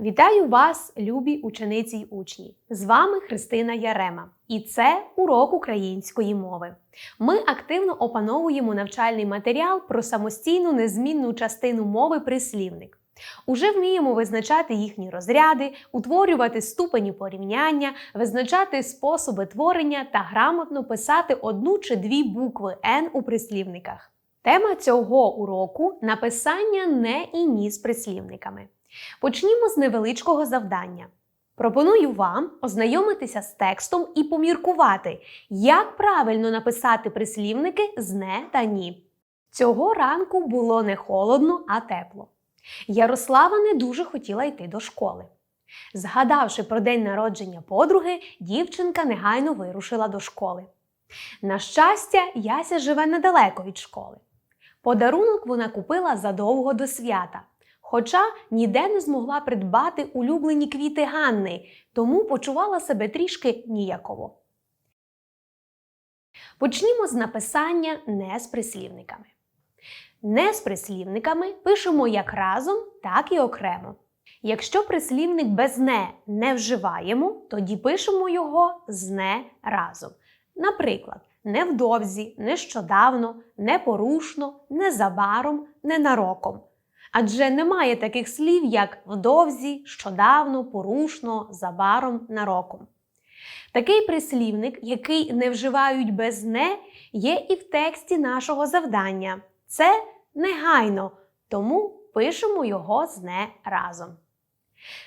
Вітаю вас, любі учениці й учні! З вами Христина Ярема, і це урок української мови. Ми активно опановуємо навчальний матеріал про самостійну незмінну частину мови прислівник. Уже вміємо визначати їхні розряди, утворювати ступені порівняння, визначати способи творення та грамотно писати одну чи дві букви Н у прислівниках. Тема цього уроку написання не і ні з прислівниками. Почнімо з невеличкого завдання. Пропоную вам ознайомитися з текстом і поміркувати, як правильно написати прислівники з не та ні. Цього ранку було не холодно, а тепло. Ярослава не дуже хотіла йти до школи. Згадавши про день народження подруги, дівчинка негайно вирушила до школи. На щастя, Яся живе недалеко від школи. Подарунок вона купила задовго до свята, хоча ніде не змогла придбати улюблені квіти Ганни, тому почувала себе трішки ніяково. Почнімо з написання не з прислівниками. Не з прислівниками пишемо як разом, так і окремо. Якщо прислівник без не не вживаємо, тоді пишемо його з не разом. Наприклад, невдовзі, нещодавно, непорушно, незабаром, ненароком. Адже немає таких слів, як вдовзі, щодавно, порушно, забаром, нароком. Такий прислівник, який не вживають без не, є і в тексті нашого завдання. Це негайно, тому пишемо його з не разом.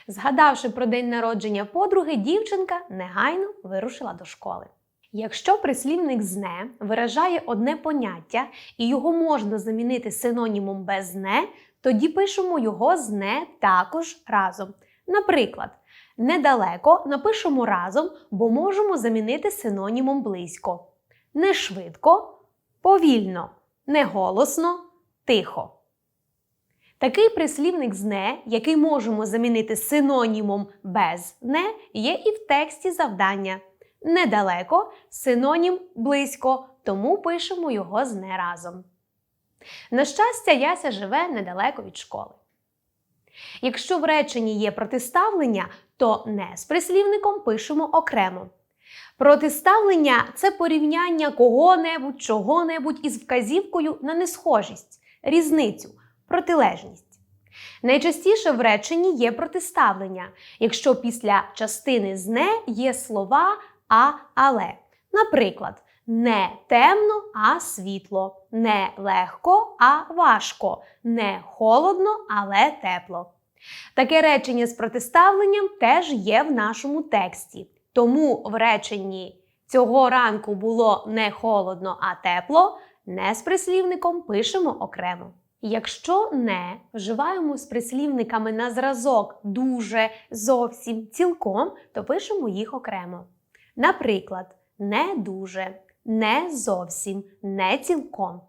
Згадавши про день народження подруги, дівчинка негайно вирушила до школи. Якщо прислівник з не виражає одне поняття і його можна замінити синонімом без не, тоді пишемо його з не також разом. Наприклад, недалеко напишемо разом, бо можемо замінити синонімом близько. Не швидко, повільно, не голосно, тихо. Такий прислівник з не, який можемо замінити синонімом без не, є і в тексті завдання. Недалеко синонім близько, тому пишемо його з не разом. На щастя, Яся живе недалеко від школи. Якщо в реченні є протиставлення, то не з прислівником пишемо окремо. Протиставлення це порівняння кого-небудь, чого-небудь із вказівкою на несхожість, різницю, протилежність. Найчастіше в реченні є протиставлення, якщо після частини з не є слова а але. Наприклад, не темно, а світло, не легко, а важко, не холодно, але тепло. Таке речення з протиставленням теж є в нашому тексті. Тому в реченні цього ранку було не холодно, а тепло, не з прислівником пишемо окремо. Якщо не вживаємо з прислівниками на зразок дуже, зовсім, цілком, то пишемо їх окремо. Наприклад, не дуже, не зовсім, не цілком.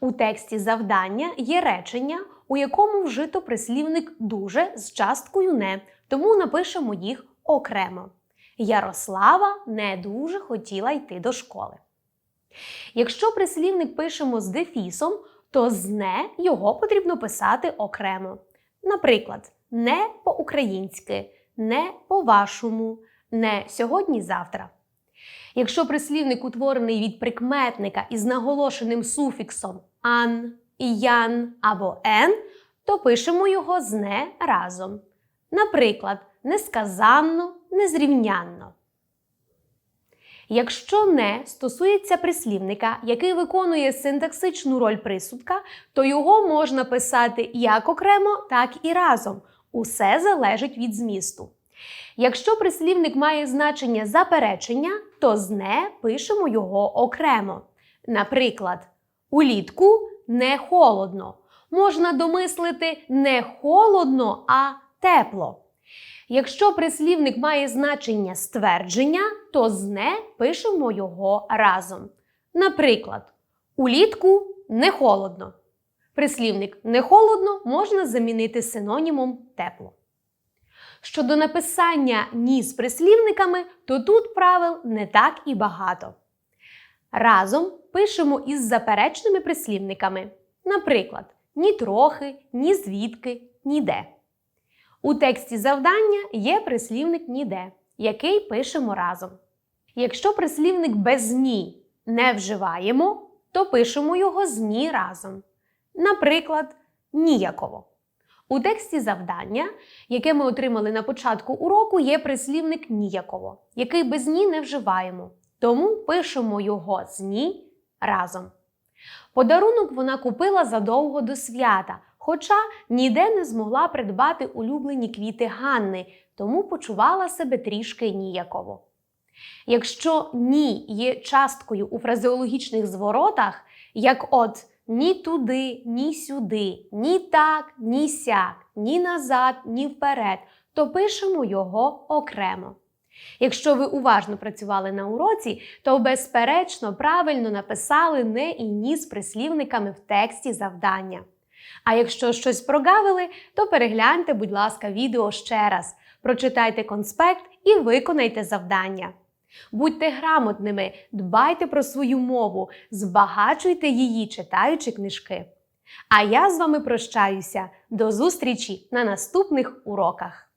У тексті завдання є речення, у якому вжито прислівник дуже з часткою не, тому напишемо їх окремо. Ярослава не дуже хотіла йти до школи. Якщо прислівник пишемо з дефісом, то з не його потрібно писати окремо. Наприклад, не по-українськи, не по-вашому, не сьогодні-завтра. Якщо прислівник утворений від прикметника із наголошеним суфіксом ан, ян або ен, то пишемо його з не разом. Наприклад, несказанно, незрівнянно. Якщо не стосується прислівника, який виконує синтаксичну роль присудка, то його можна писати як окремо, так і разом. Усе залежить від змісту. Якщо прислівник має значення заперечення, то з не пишемо його окремо. Наприклад, улітку не холодно. Можна домислити не холодно, а тепло. Якщо прислівник має значення ствердження, то з не пишемо його разом. Наприклад, улітку не холодно. Прислівник не холодно можна замінити синонімом тепло. Щодо написання ні з прислівниками, то тут правил не так і багато. Разом пишемо із заперечними прислівниками. Наприклад, ні трохи, ні звідки, ніде. У тексті завдання є прислівник ніде, який пишемо разом. Якщо прислівник без ні не вживаємо, то пишемо його з ні разом. Наприклад, ніяково. У тексті завдання, яке ми отримали на початку уроку, є прислівник ніяково, який без ні не вживаємо. Тому пишемо його з ні разом. Подарунок вона купила задовго до свята, хоча ніде не змогла придбати улюблені квіти Ганни, тому почувала себе трішки ніяково. Якщо ні є часткою у фразеологічних зворотах, як от ні туди, ні сюди, ні так, ні сяк, ні назад, ні вперед, то пишемо його окремо. Якщо ви уважно працювали на уроці, то безперечно правильно написали не і ні з прислівниками в тексті завдання. А якщо щось прогавили, то перегляньте, будь ласка, відео ще раз, прочитайте конспект і виконайте завдання. Будьте грамотними, дбайте про свою мову, збагачуйте її, читаючи книжки. А я з вами прощаюся. До зустрічі на наступних уроках!